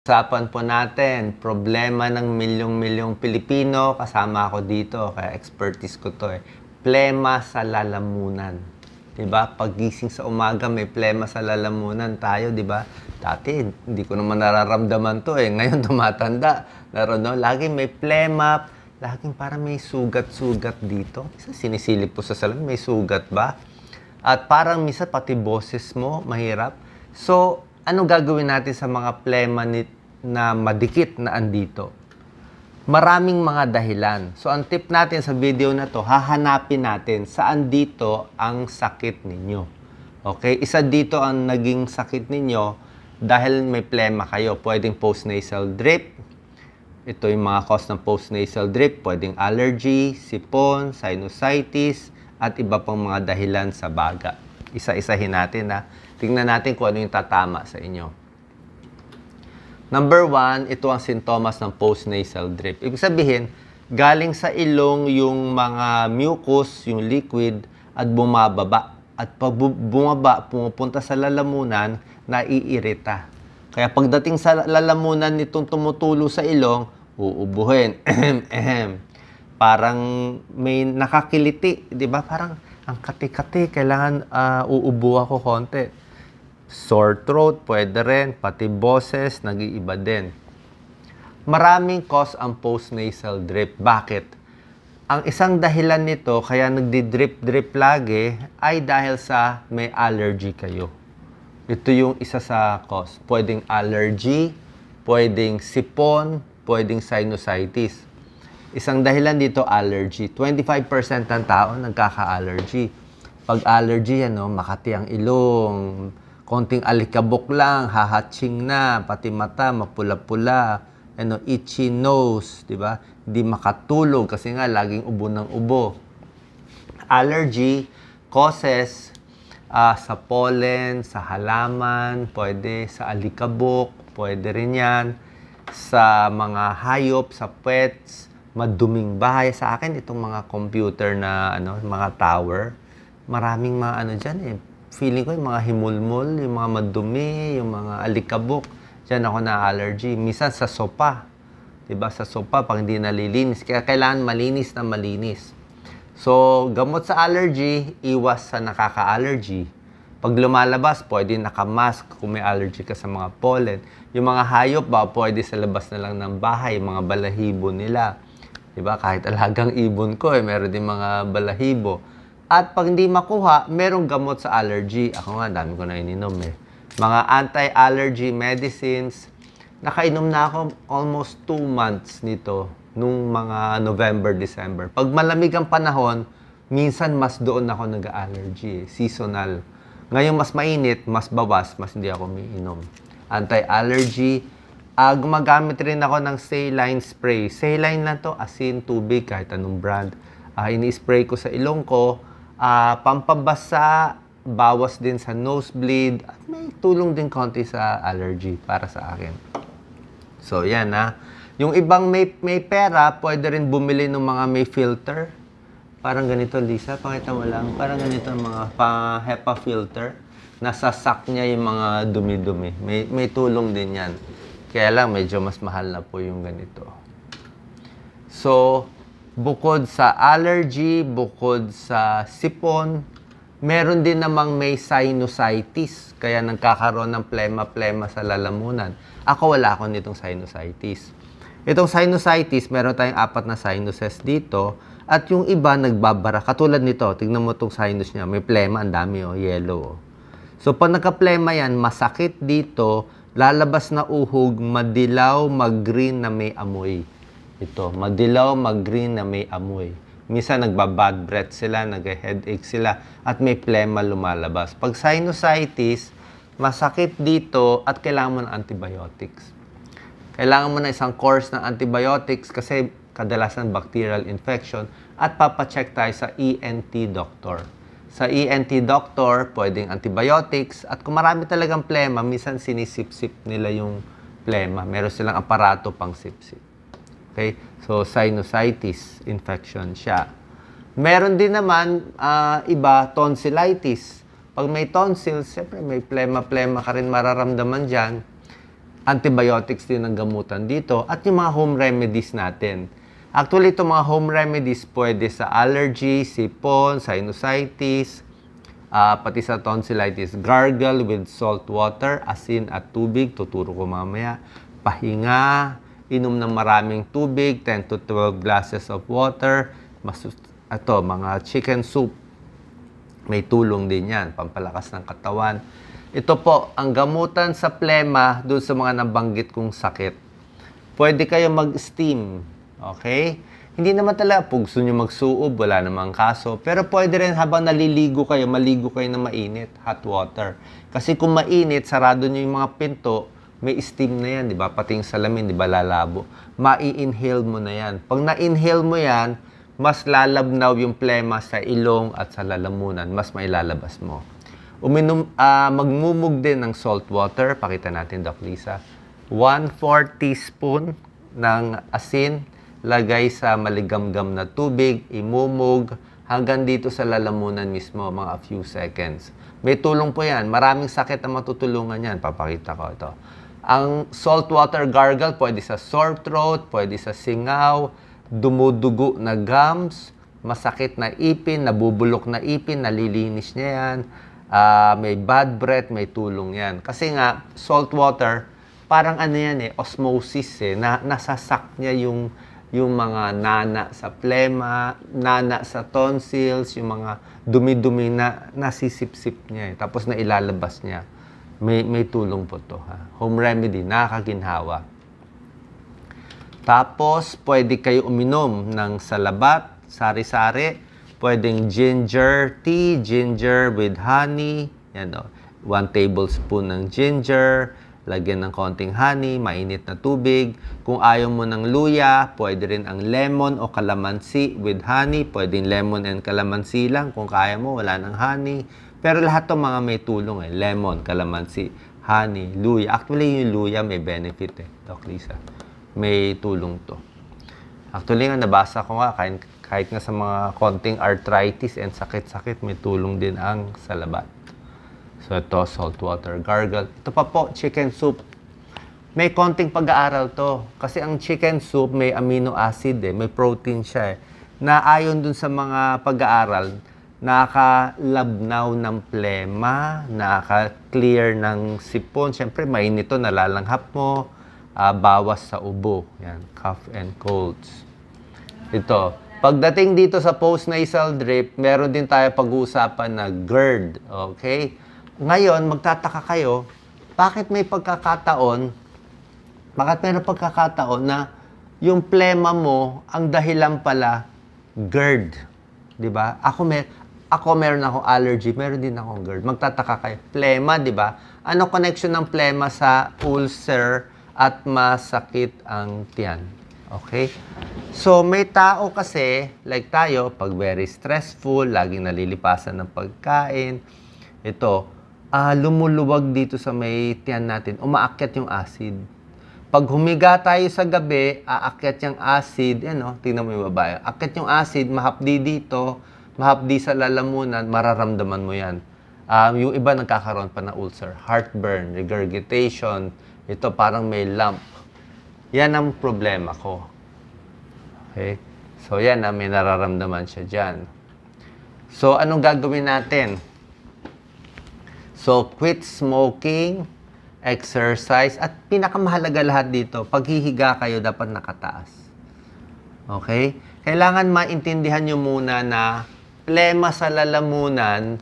Usapan po natin, problema ng milyong-milyong Pilipino, kasama ako dito, kaya expertise ko to eh. Plema sa lalamunan. 'Di ba? Pagising sa umaga may plema sa lalamunan tayo, 'di ba? Dati hindi ko naman nararamdaman to eh. Ngayon tumatanda. Naroon no, lagi may plema, laging para may sugat-sugat dito. Isa sinisilip po sa salamin, may sugat ba? At parang misa pati boses mo mahirap. So, ano gagawin natin sa mga plema ni, na madikit na andito? Maraming mga dahilan. So, ang tip natin sa video na to, hahanapin natin saan dito ang sakit ninyo. Okay? Isa dito ang naging sakit ninyo dahil may plema kayo. Pwedeng postnasal drip. Ito yung mga cause ng postnasal drip. Pwedeng allergy, sipon, sinusitis, at iba pang mga dahilan sa baga. Isa-isahin natin na tingnan natin kung ano yung tatama sa inyo. Number one, ito ang sintomas ng postnasal drip. Ibig sabihin, galing sa ilong yung mga mucus, yung liquid, at bumababa. At pag bu- bumaba, pumupunta sa lalamunan, naiirita. Kaya pagdating sa lalamunan nitong tumutulo sa ilong, uubuhin. Parang may nakakiliti, di ba? Parang ang kati-kati, kailangan ah, uubo ako konti. Sore throat, pwede rin. Pati boses, nag-iiba din. Maraming cause ang postnasal drip. Bakit? Ang isang dahilan nito, kaya nagdi-drip-drip lagi, ay dahil sa may allergy kayo. Ito yung isa sa cause. Pwedeng allergy, pwedeng sipon, pwedeng sinusitis. Isang dahilan dito, allergy. 25% ng tao nagkaka-allergy. Pag allergy, ano, makati ang ilong, konting alikabok lang, hahatching na, pati mata, mapula-pula, ano, itchy nose, di ba? Hindi makatulog kasi nga laging ubo ng ubo. Allergy causes ah, sa pollen, sa halaman, pwede sa alikabok, pwede rin yan. Sa mga hayop, sa pets, maduming bahay. Sa akin, itong mga computer na, ano, mga tower, maraming mga ano dyan eh. Feeling ko yung mga himulmul, yung mga madumi, yung mga alikabok. Diyan ako na allergy. Minsan sa sopa. 'Di ba Sa sopa, pag hindi nalilinis. Kaya kailangan malinis na malinis. So, gamot sa allergy, iwas sa nakaka-allergy. Pag lumalabas, pwede nakamask kung may allergy ka sa mga pollen. Yung mga hayop ba, pwede sa labas na lang ng bahay, mga balahibo nila. 'Di ba Kahit alagang ibon ko, eh, meron din mga balahibo. At pag hindi makuha, merong gamot sa allergy. Ako nga, dami ko na ininom eh. Mga anti-allergy medicines. Nakainom na ako almost 2 months nito nung mga November, December. Pag malamig ang panahon, minsan mas doon ako nag-allergy eh. Seasonal. Ngayon mas mainit, mas bawas, mas hindi ako umiinom. Anti-allergy. Ah, gumagamit rin ako ng saline spray. Saline lang to, asin, tubig, kahit anong brand. Ah, ini-spray ko sa ilong ko. Ah, pampabasa, bawas din sa nosebleed. At may tulong din konti sa allergy para sa akin. So, yan ha. Yung ibang may, may pera, pwede rin bumili ng mga may filter. Parang ganito, Lisa. Pakita mo lang. Parang ganito ang mga pa HEPA filter. Nasasak niya yung mga dumi-dumi. May, may tulong din yan. Kaya lang, medyo mas mahal na po yung ganito. So, bukod sa allergy, bukod sa sipon, meron din namang may sinusitis. Kaya nagkakaroon ng plema-plema sa lalamunan. Ako wala ako nitong sinusitis. Itong sinusitis, meron tayong apat na sinuses dito. At yung iba nagbabara. Katulad nito, tignan mo itong sinus niya. May plema, ang dami oh, yellow. Oh. So pag nagka-plema yan, masakit dito, lalabas na uhog, madilaw, mag-green na may amoy. Ito, madilaw, mag-green na may amoy. Minsan nagbabad breath sila, nag-headache sila, at may plema lumalabas. Pag sinusitis, masakit dito at kailangan mo ng antibiotics. Kailangan mo na isang course ng antibiotics kasi kadalasan bacterial infection at papacheck tayo sa ENT doctor. Sa ENT doctor, pwedeng antibiotics at kung marami talagang plema, minsan sinisip-sip nila yung plema. Meron silang aparato pang sip-sip. Okay? So, sinusitis infection siya. Meron din naman ah, iba, tonsillitis. Pag may tonsils, siyempre may plema-plema ka rin mararamdaman dyan. antibiotics din ang gamutan dito at yung mga home remedies natin. Actually, itong mga home remedies pwede sa allergy, sipon, sinusitis, ah, pati sa tonsillitis. Gargle with salt water, asin at tubig. Tuturo ko mamaya. Pahinga, inom ng maraming tubig, 10 to 12 glasses of water. Mas, ito, mga chicken soup. May tulong din yan, pampalakas ng katawan. Ito po, ang gamutan sa plema doon sa mga nabanggit kong sakit. Pwede kayo mag-steam. Okay? Hindi naman talaga, pag gusto nyo magsuob, wala namang kaso. Pero pwede rin habang naliligo kayo, maligo kayo na mainit, hot water. Kasi kung mainit, sarado nyo yung mga pinto, may steam na yan, di ba? Pati yung salamin, di ba, lalabo. Ma-inhale mo na yan. Pag na-inhale mo yan, mas lalabnaw yung plema sa ilong at sa lalamunan. Mas mailalabas mo. Uminom, ah, magmumug din ng salt water. Pakita natin, Doc Lisa. 1-4 teaspoon ng asin. Lagay sa maligamgam na tubig. Imumog hanggang dito sa lalamunan mismo, mga few seconds. May tulong po yan. Maraming sakit ang matutulungan yan. Papakita ko ito. Ang saltwater gargle, pwede sa sore throat, pwede sa singaw, dumudugo na gums, masakit na ipin, nabubulok na ipin, nalilinis niya yan. Ah, may bad breath, may tulong yan. Kasi nga, salt water, parang ano yan eh, osmosis eh, na, nasasak niya yung, yung mga nana sa plema, nana sa tonsils, yung mga dumi-dumi na nasisip-sip niya eh. Tapos na ilalabas niya. May, may tulong po to ha. Home remedy, nakakaginhawa. Tapos, pwede kayo uminom ng salabat, sari-sari. Pwedeng ginger tea, ginger with honey. Yan o. One tablespoon ng ginger. Lagyan ng konting honey, mainit na tubig. Kung ayaw mo ng luya, pwede rin ang lemon o calamansi with honey. Pwedeng lemon and calamansi lang. Kung kaya mo, wala ng honey. Pero lahat ng mga may tulong eh. Lemon, calamansi, honey, luya. Actually, yung luya may benefit eh, Doc Lisa may tulong to. Actually nga, nabasa ko nga, kahit, kahit nga sa mga konting arthritis and sakit-sakit, may tulong din ang salabat. So ito, saltwater gargle. Ito pa po, chicken soup. May konting pag-aaral to. Kasi ang chicken soup may amino acid eh, may protein siya eh. Na ayon dun sa mga pag-aaral, nakakalabnaw ng plema, nakaka-clear ng sipon. Siyempre, mainit to, nalalanghap mo, ah, bawas sa ubo. Yan, cough and colds. Ito, pagdating dito sa postnasal drip, meron din tayo pag-uusapan na GERD. Okay? Ngayon, magtataka kayo, bakit may pagkakataon, bakit meron pagkakataon na yung plema mo, ang dahilan pala, GERD. Di ba? Ako, mer ako meron akong allergy, meron din akong GERD. Magtataka kayo, plema, di ba? Ano connection ng plema sa ulcer at masakit ang tiyan? Okay? So, may tao kasi, like tayo, pag very stressful, laging nalilipasan ng pagkain, ito, ah lumuluwag dito sa may tiyan natin, umaakyat yung acid. Pag humiga tayo sa gabi, aakyat yung acid, yan o, tingnan mo yung babae. Akyat yung acid, mahapdi dito, mahapdi sa lalamunan, mararamdaman mo yan. Um, yung iba nagkakaroon pa ng ulcer, heartburn, regurgitation, ito parang may lump. Yan ang problema ko. Okay? So yan na may nararamdaman siya dyan. So anong gagawin natin? So quit smoking, exercise, at pinakamahalaga lahat dito, paghihiga kayo dapat nakataas. Okay? Kailangan maintindihan nyo muna na plema sa lalamunan,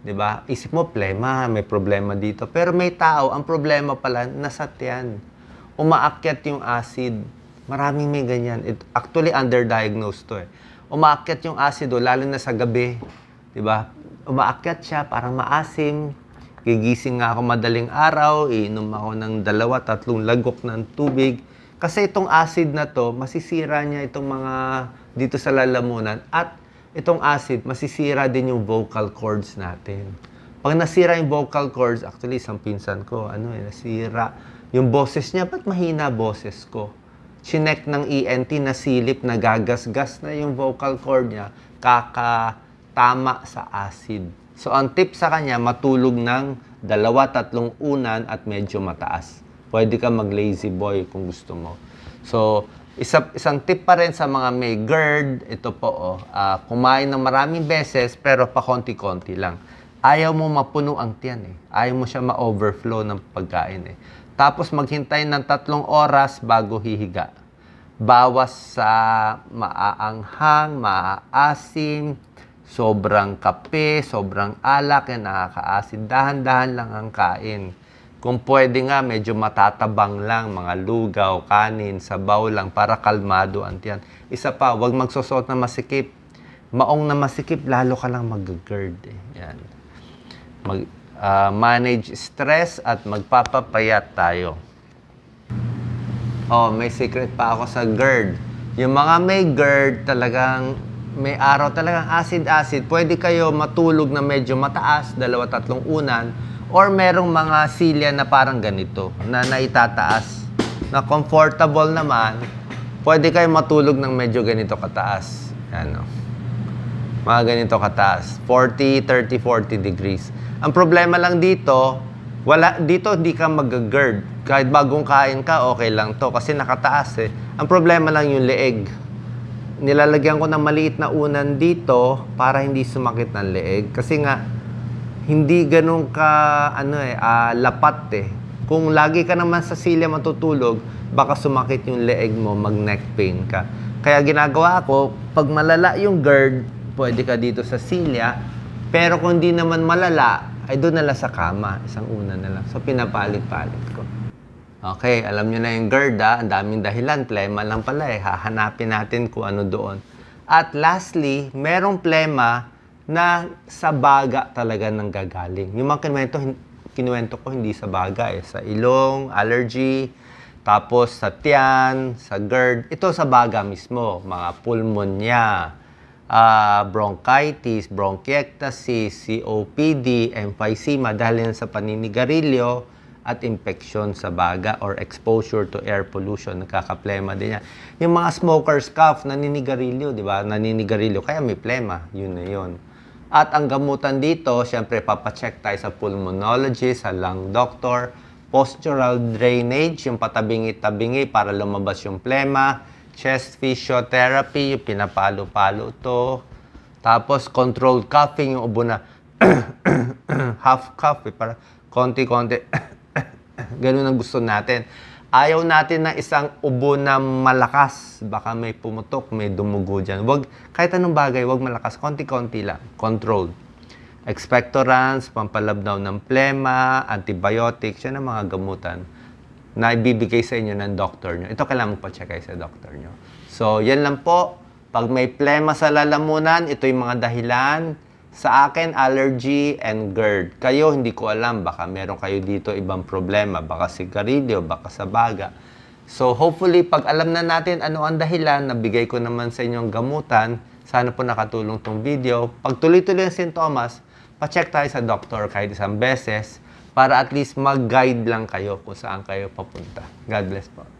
di ba? Isip mo, plema, may problema dito. Pero may tao, ang problema pala, nasa tiyan. Umaakyat yung acid. Maraming may ganyan. It, actually, underdiagnosed to eh. Umaakyat yung acid, oh, lalo na sa gabi. Di ba? Umaakyat siya, parang maasim. Gigising nga ako madaling araw, iinom ako ng dalawa, tatlong lagok ng tubig. Kasi itong acid na to, masisira niya itong mga dito sa lalamunan. At itong acid, masisira din yung vocal cords natin. Pag nasira yung vocal cords, actually, isang pinsan ko, ano eh, nasira. Yung boses niya, ba't mahina boses ko? Chinek ng ENT na silip, nagagasgas na yung vocal cord niya, kakatama sa acid. So, ang tip sa kanya, matulog ng dalawa, tatlong unan at medyo mataas. Pwede ka mag-lazy boy kung gusto mo. So, isa, isang tip pa rin sa mga may GERD, ito po, oh, ah, kumain ng maraming beses pero pa konti-konti lang. Ayaw mo mapuno ang tiyan eh. Ayaw mo siya ma-overflow ng pagkain eh. Tapos maghintay ng tatlong oras bago hihiga. Bawas sa maaanghang, maaasim, sobrang kape, sobrang alak, yan nakakaasin. Dahan-dahan lang ang kain. Kung pwede nga, medyo matatabang lang, mga lugaw, kanin, sabaw lang, para kalmado ang tiyan. Isa pa, huwag magsusot na masikip. Maong na masikip, lalo ka lang mag-GERD. Eh. Yan. Mag, ah, manage stress at magpapapayat tayo. Oh, may secret pa ako sa GERD. Yung mga may GERD, talagang may araw talagang acid-acid. Pwede kayo matulog na medyo mataas, dalawa tatlong unan, or merong mga silya na parang ganito, na naitataas, na comfortable naman, pwede kayo matulog ng medyo ganito kataas. Ano? Mga ganito kataas. 40, 30, 40 degrees. Ang problema lang dito, wala, dito hindi ka mag-GERD. Kahit bagong kain ka, okay lang to. Kasi nakataas eh. Ang problema lang yung leeg. Nilalagyan ko ng maliit na unan dito para hindi sumakit ng leeg. Kasi nga, hindi ganun ka, ano eh, ah, lapat eh. Kung lagi ka naman sa silya matutulog, baka sumakit yung leeg mo, mag-neck pain ka. Kaya ginagawa ko, pag malala yung GERD, pwede ka dito sa silya. Pero kung hindi naman malala, ay doon na lang sa kama. Isang una na lang. So, pinapalit-palit ko. Okay, alam nyo na yung GERD ah. Ang daming dahilan. Plema lang pala eh. Hahanapin natin kung ano doon. At lastly, merong plema na sa baga talaga nang gagaling. Yung mga kinuwento, kinuwento ko hindi sa baga eh. Sa ilong, allergy, tapos sa tiyan, sa GERD. Ito sa baga mismo. Mga pulmonya, ah, bronchitis, bronchiectasis, COPD, emphysema dahil yan sa paninigarilyo at infection sa baga or exposure to air pollution. Nagkakaplema din yan. Yung mga smoker's cough, naninigarilyo, di ba? Naninigarilyo, kaya may plema. Yun na yun. At ang gamutan dito, syempre papacheck tayo sa pulmonologist, sa lung doctor, postural drainage, yung patabingi-tabingi para lumabas yung plema, chest physiotherapy, yung pinapalo-palo to. Tapos controlled coughing, yung ubo na half cough, eh, para konti-konti. Ganun ang gusto natin. Ayaw natin ng isang ubo na malakas. Baka may pumutok, may dumugo dyan. Wag, kahit anong bagay, wag malakas. Konti-konti lang. Controlled. Expectorants, pampalabnaw ng plema, antibiotics, yan ang mga gamutan na ibibigay sa inyo ng doctor nyo. Ito kailangan mo pa-check kayo sa doctor nyo. So, yan lang po. Pag may plema sa lalamunan, ito yung mga dahilan. Sa akin, allergy and GERD. Kayo, hindi ko alam. Baka meron kayo dito ibang problema. Baka sigarilyo, baka sa baga. So, hopefully, pag alam na natin ano ang dahilan, nabigay ko naman sa inyong gamutan, sana po nakatulong tong video. Pag tuloy-tuloy ang sintomas, pa-check tayo sa doktor kahit isang beses para at least mag-guide lang kayo kung saan kayo papunta. God bless po.